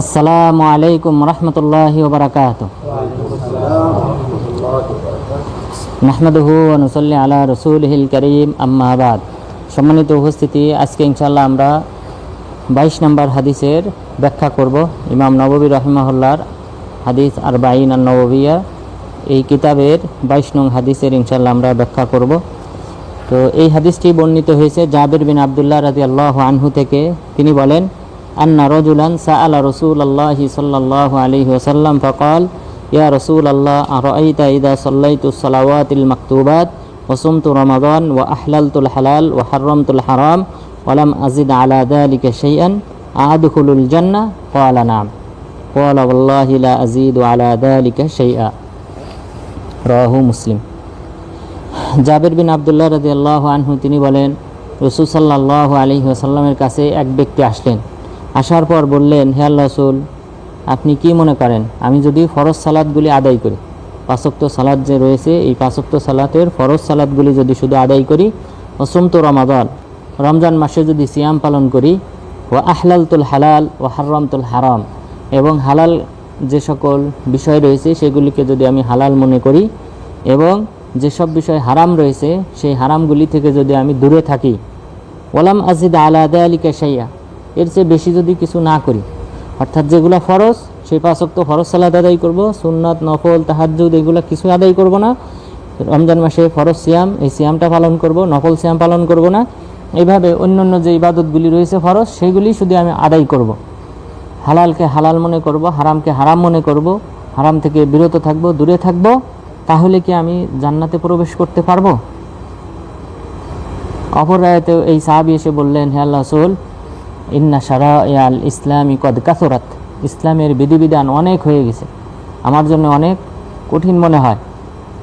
আসসালামু আলাইকুম রহমতুল্লাহি ওবরাকাত মাহমুদহু অনুসল্লি আলা রসুলহিল করিম আম্মাবাদ সম্মানিত উপস্থিতি, আজকে ইনশাল্লাহ আমরা বাইশ নম্বর হাদিসের ব্যাখ্যা করব। ইমাম নববী রহমাহুল্লার হাদিস আর বাইন আর নববিয়া এই কিতাবের বাইশ নং হাদিসের ইনশাল্লাহ আমরা ব্যাখ্যা করব। তো এই হাদিসটি বর্ণিত হয়েছে জাবির বিন আবদুল্লাহ রাজি আল্লাহ আনহু থেকে। তিনি বলেন রজুলান সাআলা রসুল আল্লাহ সাল্লাহ আলহি ওসাল্লাম ফকাল ইয়া রসুল আল্লাহ আরাইতা ইদা সাল্লাইতু সালাওয়াতিল মাকতুবাত ওসুমতু রমাদান ও আহলালতুল হালাল ও হাররমতুল হারাম ওয়ালাম আজিদ আলা দালিকা শাইআন আদখুলুল জান্নাহ ক্বালা নাম ক্বালা ওয়াল্লাহি লা আজিদু আলা দালিকা শাইআ রাহু মুসলিম জাবের বিন আবদুল্লাহ রাজি আল্লাহ আনহু তিনি বলেন, রসুল সাল্লাহ আলী আসাল্লামের কাছে এক ব্যক্তি আসলেন। আসার পর বললেন, হে আল্লাহ রসুল, আপনি কি মনে করেন? আমি যদি ফরজ সালাদগুলি আদায় করি, পাঁচক্ত সালাদ যে রয়েছে, এই পাঁচক্ত সালাতের ফরজ সালাদগুলি যদি শুধু আদায় করি অসন্ত রমাদান, রমজান মাসে যদি সিয়াম পালন করি ও আহলালতুল হালাল ও হাররমতুল হারাম, এবং হালাল যে সকল বিষয় রয়েছে, সেগুলিকে যদি আমি হালাল মনে করি, এবং যেসব বিষয় হারাম রয়েছে, সেই হারামগুলি থেকে যদি আমি দূরে থাকি ওলাম আজিদ আলাদা আলিকা সাইয়া এর চেয়ে বেশি যদি কিছু না করি। অর্থাৎ যেগুলো ফরজ, সেই পাঁচক্ত ফরজ সালাদ আদায় করব, সুন্নাত, নফল তাহাজুদ এগুলো কিছু আদায় করব না। রমজান মাসে ফরজ সিয়াম, এই সিয়ামটা পালন করব, নফল সিয়াম পালন করব না। এইভাবে অন্যান্য যে ইবাদতগুলি রয়েছে ফরজ, সেইগুলি শুধু আমি আদায় করব। হালালকে হালাল মনে করব, হারামকে হারাম মনে করব, হারাম থেকে বিরত থাকব, দূরে থাকব, তাহলে কি আমি জান্নাতে প্রবেশ করতে পারব? অপর রায়তেও এই সাহাবি এসে বললেন, হে আল্লাহ ইন্না সারা আল ইসলামী কদ কাসরাত। ইসলামের বিধিবিধান অনেক হয়ে গেছে। আমার জন্য অনেক কঠিন মনে হয়।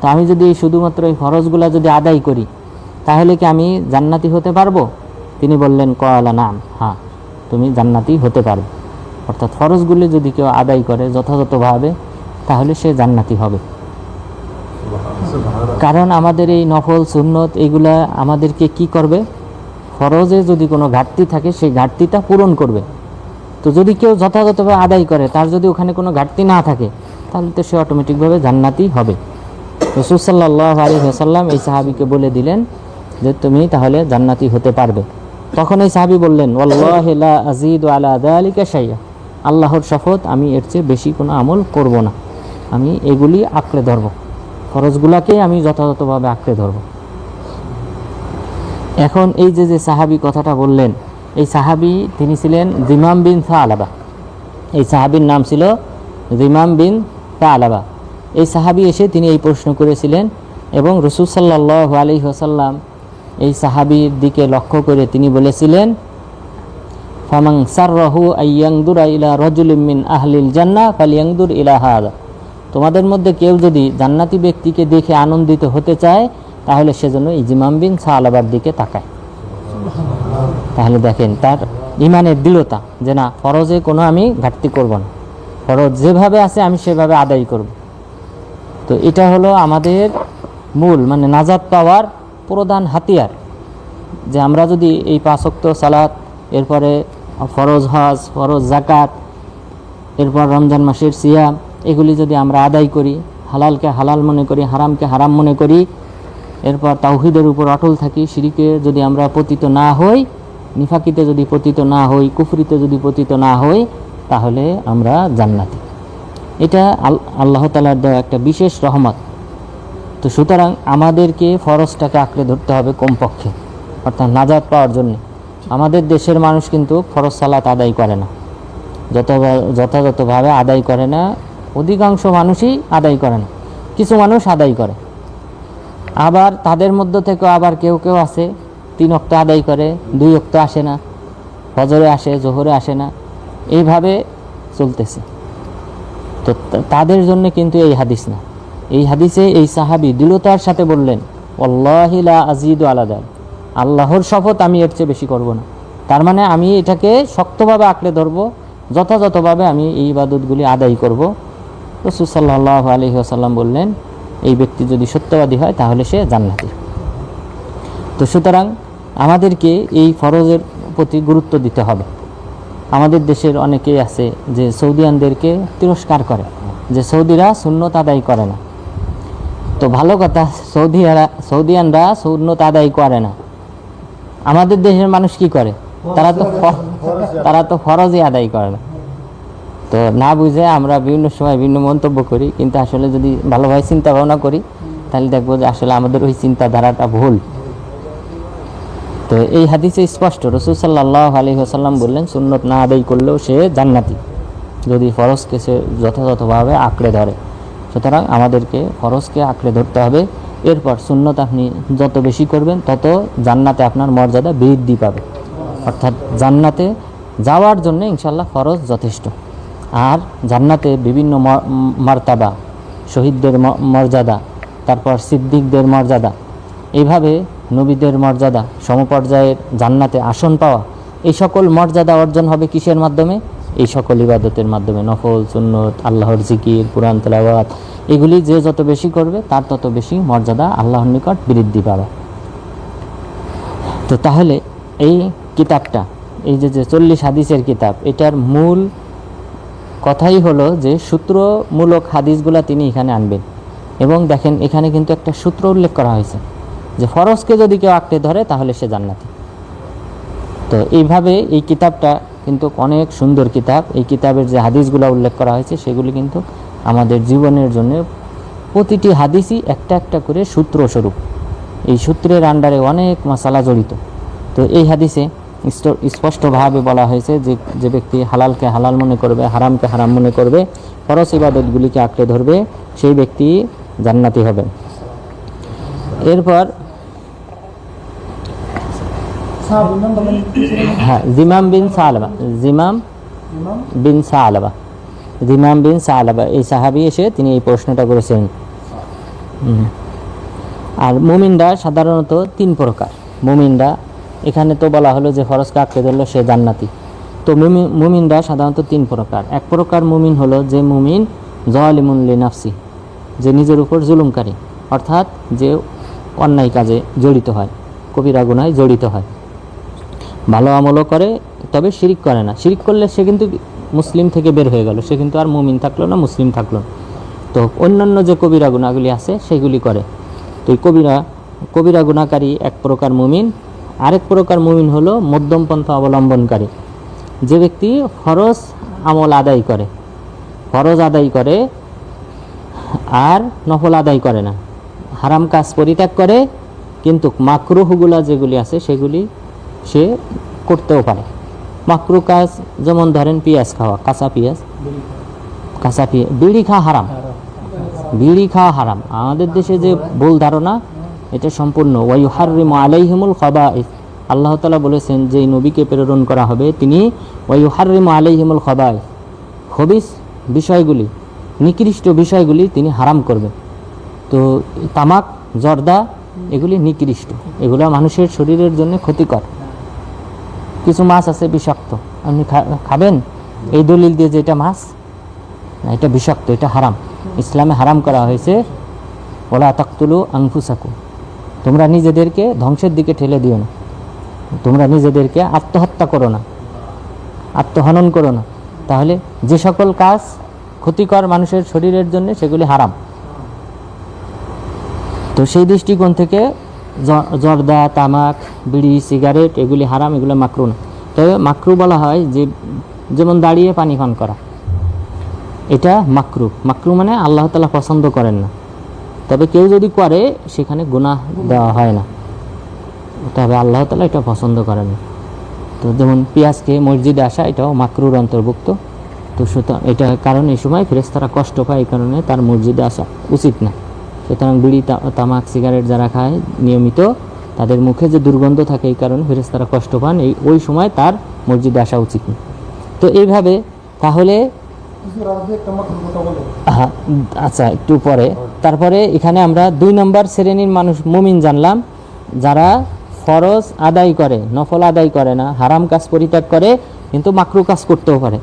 তো আমি যদি শুধুমাত্র এই ফরজগুলো যদি আদায় করি, তাহলে কি আমি জান্নাতি হতে পারব? তিনি বললেন কয়লা নাম। হ্যাঁ তুমি জান্নাতি হতে পারো। অর্থাৎ ফরজগুলি যদি কেউ আদায় করে যথাযথভাবে, তাহলে সে জান্নাতি হবে। কারণ আমাদের এই নফল, সুন্নত, এগুলা আমাদেরকে কি করবে? ফরজে যদি কোনো ঘাটতি থাকে, সেই ঘাটতিটা পূরণ করবে। তো যদি কেউ যথাযথভাবে আদায় করে, তার যদি ওখানে কোনো ঘাটতি না থাকে, তাহলে তো সে অটোমেটিকভাবে জান্নাতি হবে। রসুল সাল্লাহ আলী হাসাল্লাম এই সাহাবিকে বলে দিলেন যে, তুমি তাহলে জান্নাতি হতে পারবে। তখন এই সাহাবি বললেন আজিদ আলা আলিকা সাইয়া আল্লাহর শপথ, আমি এর চেয়ে বেশি কোনো আমল করব না। আমি এগুলি আঁকড়ে ধরবো। ফরজগুলাকে আমি যথাযথভাবে আঁকড়ে ধরব। এখন এই যে যে সাহাবি কথাটা বললেন, এই সাহাবি তিনি ছিলেন জিমাম বিন আলাবা এই সাহাবির নাম ছিল জিমাম বিন আলাবা এই সাহাবি এসে তিনি এই প্রশ্ন করেছিলেন এবং রসুল সাল্লাহ আলি হাসাল্লাম এই সাহাবির দিকে লক্ষ্য করে তিনি বলেছিলেন ফামাং সাররাহু আইয়াংদুর ইলা রজুলিম মিন আহলিল জান্না ফালিয়াংদুর ইলা তোমাদের মধ্যে কেউ যদি জান্নাতি ব্যক্তিকে দেখে আনন্দিত হতে চায় তাহলে সেজন্য ইজিমাম বিন সাহালাবার দিকে তাকায়। তাহলে দেখেন, তার ইমানের দৃঢ়তা যে না, ফরজে কোনো আমি ঘাটতি করব না। ফরজ যেভাবে আছে, আমি সেভাবে আদায় করব। তো এটা হলো আমাদের মূল মানে নাজাদ পাওয়ার প্রধান হাতিয়ার। যে আমরা যদি এই পাঁচক্ত সালাত, এরপরে ফরজ হজ, ফরজ জাকাত এরপর রমজান মাসের সিয়াম, এগুলি যদি আমরা আদায় করি, হালালকে হালাল মনে করি, হারামকে হারাম মনে করি এরপর তাওহিদের উপর অটল থাকি সিঁড়িকে যদি আমরা পতিত না হই, নিফাকিতে যদি পতিত না হই, কুফরিতে যদি পতিত না হই, তাহলে আমরা জান্নাতি। এটা আল্লাহ তালার দেওয়া একটা বিশেষ রহমত। তো সুতরাং আমাদেরকে ফরজটাকে আঁকড়ে ধরতে হবে কমপক্ষে, অর্থাৎ নাজাদ পাওয়ার জন্য। আমাদের দেশের মানুষ কিন্তু ফরজ সালাত আদায় করে না। যত যথাযথভাবে আদায় করে না, অধিকাংশ মানুষই আদায় করে না। কিছু মানুষ আদায় করে। আবার তাদের মধ্য থেকেও আবার কেউ কেউ আছে, তিন অক্ত আদায় করে, দুই অক্ত আসে না, ফজরে আসে, জোহরে আসে না, এইভাবে চলতেছে। তো তাদের জন্য কিন্তু এই হাদিস না। এই হাদিসে এই সাহাবি দৃঢ়তার সাথে বললেন অল্লাহিলা আজিদ আলাদা আল্লাহর শপথ আমি এর চেয়ে বেশি করব না। তার মানে আমি এটাকে শক্তভাবে আঁকড়ে ধরবো, যথাযথভাবে আমি এই ইবাদতগুলি আদায় করব। রসুল সাল্লাহ আলহি আসাল্লাম বললেন এই ব্যক্তি যদি সত্যবাদী হয়, তাহলে সে জান্নাতি। তো সুতরাং আমাদেরকে এই ফরজের প্রতি গুরুত্ব দিতে হবে। আমাদের দেশের অনেকেই আছে যে সৌদিয়ানদেরকে তিরস্কার করে, যে সৌদিরা সুন্নত আদায় করে না। তো ভালো কথা, সৌদিয়ারা, সৌদিয়ানরা সুন্নত আদায় করে না। আমাদের দেশের মানুষ কি করে? তারা তো তারা তো ফরজই আদায় করে না। তো না বুঝে আমরা বিভিন্ন সময় বিভিন্ন মন্তব্য করি, কিন্তু আসলে যদি ভালোভাবে চিন্তা ভাবনা করি, তাহলে দেখব যে আসলে আমাদের ওই চিন্তাধারাটা ভুল। তো এই হাদিসে স্পষ্ট, রসুল সাল্লাহ আলী হাসাল্লাম বললেন, সুন্নত না আদায় করলেও সে জান্নাতি, যদি ফরজকে সে যথাযথভাবে আঁকড়ে ধরে। সুতরাং আমাদেরকে ফরজকে আঁকড়ে ধরতে হবে। এরপর সুন্নত আপনি যত বেশি করবেন, তত জান্নাতে আপনার মর্যাদা বৃদ্ধি পাবে। অর্থাৎ জান্নাতে যাওয়ার জন্য ইনশাল্লাহ ফরজ যথেষ্ট। আর জান্নাতে বিভিন্ন মার্তাবা, শহীদদের মর্যাদা, তারপর সিদ্দিকদের মর্যাদা। এইভাবে নবীদের মর্যাদা, সমপর্যায়ের জান্নাতে আসন পাওয়া, এই সকল মর্যাদা অর্জন হবে কিসের মাধ্যমে? এই সকল ইবাদতের মাধ্যমে। নফল, সুন্নত, আল্লাহর জিকির, কোরআন, তেলাওয়াত, এগুলি যে যত বেশি করবে, তার তত বেশি মর্যাদা আল্লাহর নিকট বৃদ্ধি পাবে। তো তাহলে এই কিতাবটা, এই যে যে চল্লিশ হাদিসের কিতাব, এটার মূল কথাই হলো যে সূত্রমূলক হাদিসগুলা তিনি এখানে আনবেন। এবং দেখেন এখানে কিন্তু একটা সূত্র উল্লেখ করা হয়েছে যে ফরজকে যদি কেউ আঁকড়ে ধরে তাহলে সে জান্নাতি। তো এইভাবে এই কিতাবটা কিন্তু অনেক সুন্দর কিতাব। এই কিতাবের যে হাদিসগুলো উল্লেখ করা হয়েছে সেগুলি কিন্তু আমাদের জীবনের জন্য প্রতিটি হাদিসই একটা একটা করে সূত্র স্বরূপ এই সূত্রের আন্ডারে অনেক মশালা জড়িত। তো এই হাদিসে স্পষ্টভাবে বলা হয়েছে যে যে ব্যক্তি হালালকে হালাল মনে করবে, হারামকে হারাম মনে করবে, ফরজ ইবাদতগুলিকে আঁকড়ে ধরবে, সেই ব্যক্তি জান্নাতি হবে। এরপর হ্যাঁ জিমাম বিন সালবা জিমাম বিন সালবা জিমাম বিন সালবা এই সাহাবি এসে তিনি এই প্রশ্নটা করেছেন। আর মুমিনরা সাধারণত তিন প্রকার, মুমিনরা এখানে তো বলা হলো যে ফরজকে আঁকড়ে ধরলো সে জান্নাতি। তো মুমিন মুমিনরা সাধারণত তিন প্রকার। এক প্রকার মুমিন হলো যে মুমিন জলিমুন লিনাফসি, যে নিজের উপর জুলুমকারী, অর্থাৎ যে অন্যায় কাজে জড়িত হয়, কবিরা গুনায় জড়িত হয়। ভালো আমলও করে, তবে শিরিক করে না। শিরিক করলে সে কিন্তু মুসলিম থেকে বের হয়ে গেল। সে কিন্তু আর মুমিন থাকল না, মুসলিম থাকল। তো অন্যান্য যে কবিরা গুণাগুলি আছে, সেগুলি করে। তো এই কবিরা কবিরা গুণাকারী এক প্রকার মুমিন আরেক প্রকার মুমিন হলো মধ্যম পন্থা অবলম্বনকারী। যে ব্যক্তি ফরজ আমল আদায় করে, ফরজ আদায় করে আর নফল আদায় করে না। হারাম কাজ পরিত্যাগ করে, কিন্তু মাকরুহগুলা যেগুলি আছে সেগুলি সে করতেও পারে। মাকরু কাজ যেমন ধরেন পেঁয়াজ খাওয়া, কাঁচা পেঁয়াজ। কাঁচা পেঁয়াজ, বিড়ি খাওয়া হারাম। বিড়ি খাওয়া হারাম। আমাদের দেশে যে ভুল ধারণা এটা সম্পূর্ণ। ওয়াই হারিম আলাইহিমুল খবা আল্লাহ তালা বলেছেন যে নবীকে প্রেরণ করা হবে, তিনি ওয়াই হারিম আলাইহিমুল খবাই হবিস বিষয়গুলি, নিকৃষ্ট বিষয়গুলি তিনি হারাম করবেন। তো তামাক, জর্দা, এগুলি নিকৃষ্ট। এগুলো মানুষের শরীরের জন্য ক্ষতিকর। কিছু মাছ আছে বিষাক্ত। আপনি খাবেন? এই দলিল দিয়ে যে এটা মাছ, না, এটা বিষাক্ত, এটা হারাম। ইসলামে হারাম করা হয়েছে, ওলা তাকতুলু আংফুসাকু তোমরা নিজেদেরকে ধ্বংসের দিকে ঠেলে দিও না। তোমরা নিজেদেরকে আত্মহত্যা করো না। আত্মহনন করো না। তাহলে যে সকল কাজ ক্ষতিকর মানুষের শরীরের জন্য সেগুলি হারাম। তো সেই দৃষ্টিকোণ থেকে জর্দা, তামাক, বিড়ি, সিগারেট, এগুলি হারাম, এগুলো মাকরু না। তবে মাকরু বলা হয় যে, যেমন দাঁড়িয়ে পানি পান করা। এটা মাকরু। মাকরু মানে আল্লাহ তালা পছন্দ করেন না। তবে কেউ যদি করে, সেখানে গুনাহ দেওয়া হয় না। তবে আল্লাহ তালা এটা পছন্দ করেন। তো যেমন পেঁয়াজ খেয়ে মসজিদে আসা, এটাও মাকরুর অন্তর্ভুক্ত। তো সুতরাং এটা কারণ এই সময় ফেরেস্তারা কষ্ট পায়, এই কারণে তার মসজিদে আসা উচিত না। সুতরাং বিড়ি তামাক, সিগারেট যারা খায়, নিয়মিত তাদের মুখে যে দুর্গন্ধ থাকে, এই কারণে ফেরেস্তারা কষ্ট পান। এই, ওই সময় তার মসজিদে আসা উচিত না। তো এইভাবে তাহলে আচ্ছা একটু পরে। তারপরে এখানে আমরা দুই নম্বর শ্রেণির মানুষ মুমিন জানলাম, যারা ফরজ আদায় করে, নফল আদায় করে না, হারাম কাজ পরিত্যাগ করে, কিন্তু মাকরু কাজ করতেও পারে।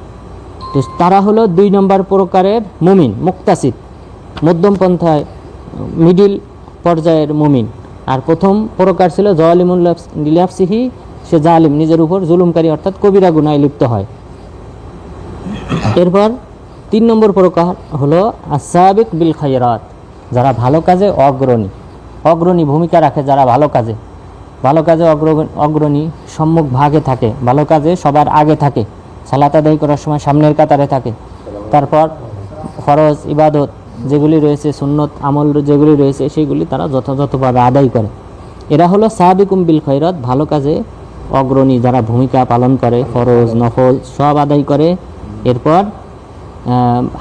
তো তারা হলো দুই নম্বর প্রকারের মুমিন, মুক্তাসিদ, মধ্যম পন্থায়, মিডিল পর্যায়ের মুমিন। আর প্রথম প্রকার ছিল জয়ালিমুল্লাফসিহি সে জালিম, নিজের উপর জুলুমকারী অর্থাৎ কবিরা গুনায় লিপ্ত হয়। এরপর তিন নম্বর প্রকার হলো আসাবিক বিল খাইরাত যারা ভালো কাজে অগ্রণী। অগ্রণী ভূমিকা রাখে যারা ভালো কাজে। ভালো কাজে অগ্র অগ্রণী সম্মুখ ভাগে থাকে, ভালো কাজে সবার আগে থাকে। সালাত আদায় করার সময় সামনের কাতারে থাকে। তারপর ফরজ, ইবাদত যেগুলি রয়েছে, সুন্নত, আমল যেগুলি রয়েছে, সেগুলি তারা যথাযথভাবে আদায় করে। এরা হলো সাহাবিকুম বিল খৈরত ভালো কাজে অগ্রণী যারা ভূমিকা পালন করে, ফরজ, নফল সব আদায় করে। এরপর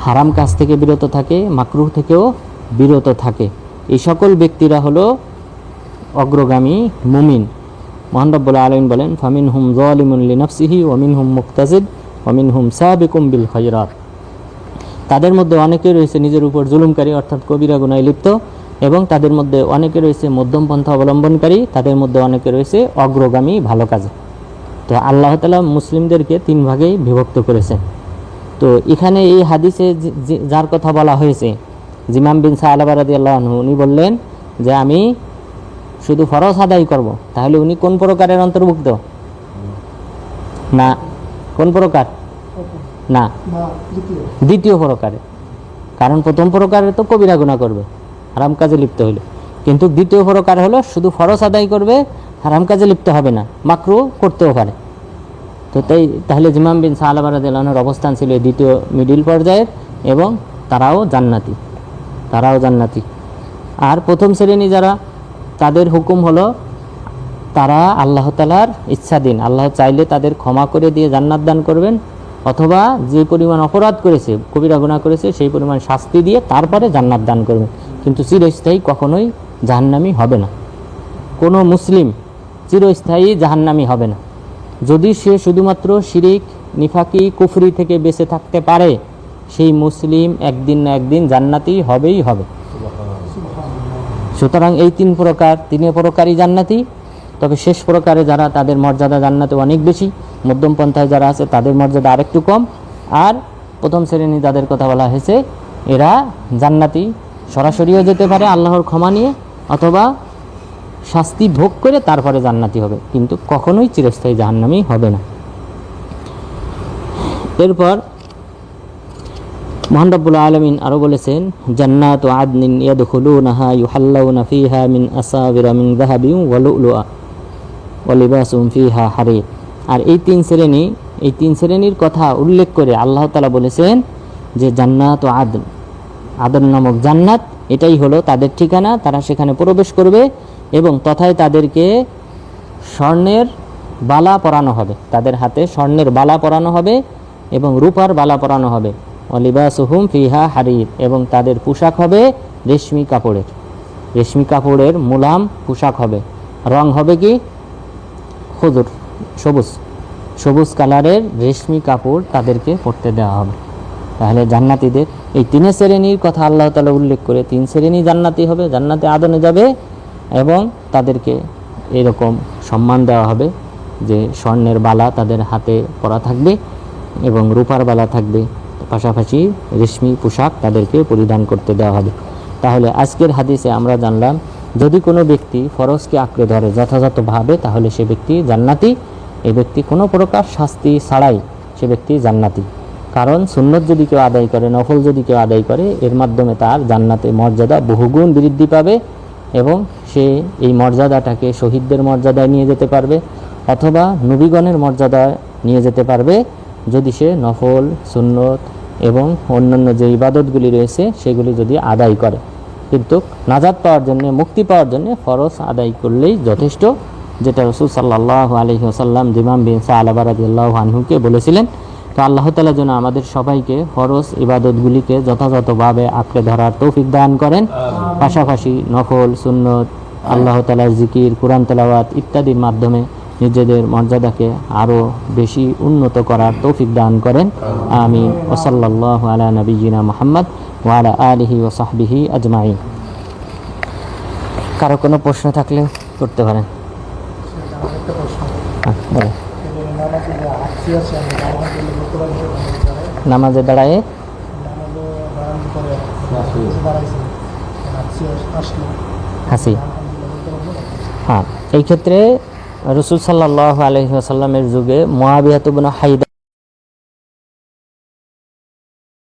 হারাম কাজ থেকে বিরত থাকে, মাকরুহ থেকেও বিরত থাকে। এই সকল ব্যক্তিরা হলো অগ্রগামী মুমিন। মোহান রব্বুল আলমিন বলেন ফামিন হুম জলিমুন লিনাফসিহি ওমিন হুম মুক্তাজিদ ওমিন হুম সাবিকুম বিল খৈরাত তাদের মধ্যে অনেকে রয়েছে নিজের উপর জুলুমকারী, অর্থাৎ কবিরা গুনায় লিপ্ত, এবং তাদের মধ্যে অনেকে রয়েছে মধ্যম পন্থা অবলম্বনকারী, তাদের মধ্যে অনেকে রয়েছে অগ্রগামী, ভালো কাজে। তো আল্লাহ তালা মুসলিমদেরকে তিন ভাগেই বিভক্ত করেছেন। তো এখানে এই হাদিসে যার কথা বলা হয়েছে, জিমাম বিন সাহালাবারাদি আল্লাহ উনি বললেন যে আমি শুধু ফরজ আদায় করব। তাহলে উনি কোন প্রকারের অন্তর্ভুক্ত? না, কোন প্রকার? না, দ্বিতীয় প্রকারে। কারণ প্রথম প্রকারে তো কবিরা গুণা করবে, হারাম কাজে লিপ্ত হইলে। কিন্তু দ্বিতীয় প্রকার হলো শুধু ফরজ আদায় করবে, হারাম কাজে লিপ্ত হবে না, মাকরু করতেও পারে। তো তাই তাহলে জিমাম বিন সাহালাবারাদের অবস্থান ছিল দ্বিতীয় মিডিল পর্যায়ের এবং তারাও জান্নাতি তারাও জান্নাতি। আর প্রথম শ্রেণি যারা, তাদের হুকুম হলো তারা আল্লাহ তালার ইচ্ছাধীন, আল্লাহ চাইলে তাদের ক্ষমা করে দিয়ে জান্নাত দান করবেন অথবা যে পরিমাণ অপরাধ করেছে, কবিরা গুণা করেছে, সেই পরিমাণ শাস্তি দিয়ে তারপরে জান্নাত দান করবেন। কিন্তু চিরস্থায়ী কখনোই জাহান্নামি হবে না। কোনো মুসলিম চিরস্থায়ী জাহান্নামি হবে না। যদি সে শুধুমাত্র শিরিক, নিফাকি, কুফরি থেকে বেঁচে থাকতে পারে, সেই মুসলিম একদিন না একদিন জান্নাতি হবেই হবে। সুতরাং এই তিন প্রকার তিন প্রকারই জান্নাতি, তবে শেষ প্রকারে যারা তাদের মর্যাদা জান্নাতে অনেক বেশি, মধ্যম পন্থায় যারা আছে তাদের মর্যাদা আরেকটু কম, আর প্রথম শ্রেণি যাদের কথা বলা হয়েছে, এরা জান্নাতি, সরাসরিও যেতে পারে আল্লাহর ক্ষমা নিয়ে, অথবা শাস্তি ভোগ করে তারপরে জান্নাতি হবে। কিন্তু কখনোই চিরস্থায়ী জাহান্নামি হবে না। এরপর মহান আলমিন আরও বলেছেন, জান্নাত ও আদনিন ইয়াদখুলুনাহা ইউহাল্লাউনা ফিহা মিন আসাবিরা মিন আর এই তিন শ্রেণি, এই তিন শ্রেণির কথা উল্লেখ করে আল্লাহ তালা বলেছেন যে, জান্নাত ও আদন। আদন নামক জান্নাত, এটাই হলো তাদের ঠিকানা, তারা সেখানে প্রবেশ করবে। এবং তথায় তাদেরকে স্বর্ণের বালা পরানো হবে। তাদের হাতে স্বর্ণের বালা পরানো হবে এবং রূপার বালা পরানো হবে। অলিবাসুহুম ফিহা হারির এবং তাদের পোশাক হবে রেশমি কাপড়ের। রেশমি কাপড়ের মুলাম পোশাক হবে। রং হবে কি? খুদুর, সবুজ। সবুজ কালারের রেশমি কাপড় তাদেরকে পরতে দেওয়া হবে। তাহলে জান্নাতীদের এই তিন শ্রেণির কথা আল্লাহ তালা উল্লেখ করে তিন শ্রেণি জান্নাতি হবে। জান্নাতে আদনে যাবে এবং তাদেরকে এরকম সম্মান দেওয়া হবে যে স্বর্ণের বালা তাদের হাতে পরা থাকবে এবং রূপার বালা থাকবে। পাশাপাশি রেশমি পোশাক তাদেরকে পরিধান করতে দেওয়া হবে। তাহলে আজকের হাদিসে আমরা জানলাম, যদি কোনো ব্যক্তি ফরজকে আঁকড়ে ধরে যথাযথভাবে, তাহলে সে ব্যক্তি জান্নাতি। এই ব্যক্তি কোনো প্রকার শাস্তি ছাড়াই সে ব্যক্তি জান্নাতি। কারণ সুন্নত যদি কেউ আদায় করে, নফল যদি কেউ আদায় করে, এর মাধ্যমে তার জান্নাতে মর্যাদা বহুগুণ বৃদ্ধি পাবে। এবং সে এই মর্যাদাটাকে শহীদদের মর্যাদায় নিয়ে যেতে পারবে, অথবা নবীগণের মর্যাদায় নিয়ে যেতে পারবে যদি সে নফল, সুন্নত এবং অন্যান্য যে ইবাদতগুলি রয়েছে সেগুলি যদি আদায় করে। কিন্তু নাজাদ পাওয়ার জন্য, মুক্তি পাওয়ার জন্য ফরজ আদায় করলেই যথেষ্ট, যেটা রসুল সাল্লাহ আলহি আসাল্লাম জিমাম বিন সালাবারাদি আল্লাহ আনহুকে বলেছিলেন তো আল্লাহ তালা যেন আমাদের সবাইকে ফরজ ইবাদতগুলিকে যথাযথভাবে আঁকড়ে ধরার তৌফিক দান করেন। পাশাপাশি নফল সুন্নত আল্লাহ তালার জিকির কোরআন তেলাওয়াত ইত্যাদির মাধ্যমে নিজেদের মর্যাদাকে আরও বেশি উন্নত করার তৌফিক দান করেন। আমি ওসল্লাহ আলা নবীনা মোহাম্মদ ওয়ালা আলিহি ও সাহবিহি আজমাইন। কারও কোনো প্রশ্ন থাকলে করতে পারেন। নামাজ দাঁড়ায়। হাসি। হ্যাঁ। এই ক্ষেত্রে রসুল সাল্লাহ আলহিহাসাল্লামের যুগে মহাবিহাতুবনা হাইদা